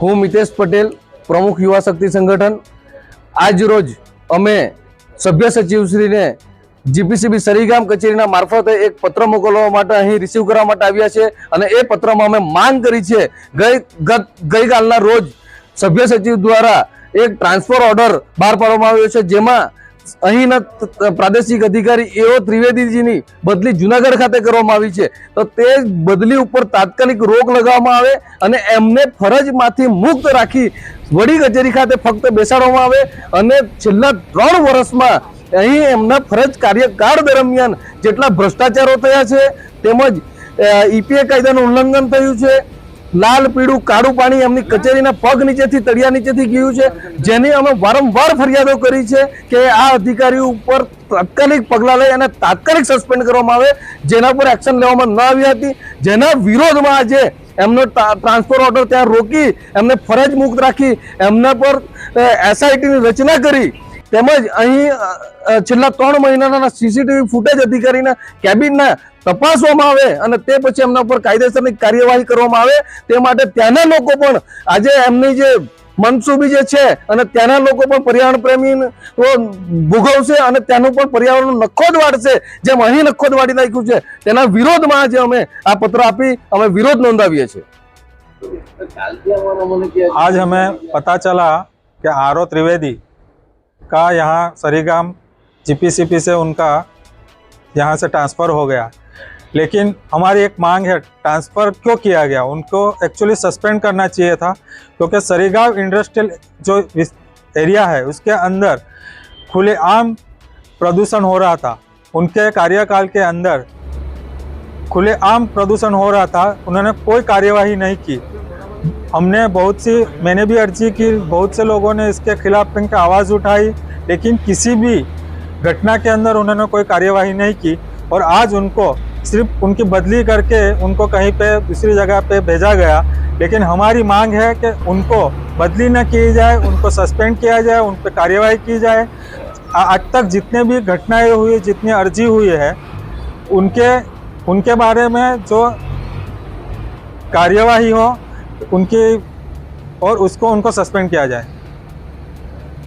હું મિતેશ પટેલ, પ્રમુખ યુવા શક્તિ સંગઠન. આજ રોજ અમે સભ્ય સચિવશ્રીને જીપીસીબી સરીગામ કચેરીના મારફતે એક પત્ર મોકલવા માટે અહીં રિસીવ કરવા માટે આવ્યા છે અને એ પત્રમાં અમે માંગ કરી છે, ગઈ ગઈકાલના રોજ સભ્ય સચિવ દ્વારા એક ટ્રાન્સફર ઓર્ડર બહાર પાડવામાં આવ્યો છે, જેમાં અહીંના પ્રાદેશિક અધિકારી એઓ ત્રિવેદીજીની બદલી જુનાગઢ ખાતે કરવામાં આવી છે. તો તે બદલી ઉપર તાત્કાલિક રોક લગાવવામાં આવે અને એમને ફરજમાંથી મુક્ત રાખી વડી કચેરી ખાતે ફક્ત બેસાડવામાં આવે અને છેલ્લા ત્રણ વર્ષમાં અહીં એમના ફરજ કાર્યકાળ દરમિયાન જેટલા ભ્રષ્ટાચારો થયા છે, તેમજ ઈપીએ કાયદાનું ઉલ્લંઘન થયું છે લાલ, પીળું, કાળું પાણી એમની કચેરીના પગ નીચેથી, તળિયા નીચેથી ગયું છે. જેની અમે વારંવાર ફરિયાદો કરી છે કે આ અધિકારીઓ ઉપર તાત્કાલિક પગલાં લઈ અને તાત્કાલિક સસ્પેન્ડ કરવામાં આવે, જેના પર એક્શન લેવામાં ન આવી હતી. જેના વિરોધમાં આજે એમનો ટ્રા- ટ્રાન્સફર ઓર્ડર ત્યાં રોકી, એમને ફરજ મુક્ત રાખી, એમના પર એસઆઈટીની રચના કરી તેમજ અહીં છેલ્લા ત્રણ મહિનાના સીસીટીવી ફૂટેજ અધિકારીના કેબિનના તપાસવામાં આવે અને તે પછી એમના ઉપર કાયદેસરની કાર્યવાહી કરવામાં આવે. તે માટે ત્યાંના લોકો પણ આજે એમની જે મનસુબી જે છે અને ત્યાંના લોકો પણ પર્યાવરણ પ્રેમી ભોગવશે અને તેનું પણ પર્યાવરણ નખો જ વાળશે. જેમ અહીં નખો જ વાળી નાખ્યું છે, તેના વિરોધમાં આજે અમે આ પત્ર આપી, અમે વિરોધ નોંધાવીએ છીએ. આજ હમે પતા ચલા કે આરો ત્રિવેદી का यहाँ सरीगाम जीपीसीपी से उनका यहाँ से ट्रांसफ़र हो गया। लेकिन हमारी एक मांग है ट्रांसफ़र क्यों किया गया? उनको एक्चुअली सस्पेंड करना चाहिए था, क्योंकि सरीगाम इंडस्ट्रियल जो एरिया है, उसके अंदर खुलेआम प्रदूषण हो रहा था। उनके कार्यकाल के अंदर खुलेआम प्रदूषण हो रहा था, उन्होंने कोई कार्यवाही नहीं की। हमने बहुत सी, मैंने भी अर्जी की, बहुत से लोगों ने इसके खिलाफ इनकी आवाज़ उठाई, लेकिन किसी भी घटना के अंदर उन्होंने कोई कार्यवाही नहीं की और आज उनको सिर्फ़ उनकी बदली करके उनको कहीं पे, दूसरी जगह पे भेजा गया। लेकिन हमारी मांग है कि उनको बदली न की जाए, उनको सस्पेंड किया जाए, उन पर कार्यवाही की जाए। आज तक जितने भी घटनाएँ हुई, जितनी अर्जी हुई है, उनके उनके बारे में जो कार्यवाही हो उनकी और उसको उनको सस्पेंड किया जाए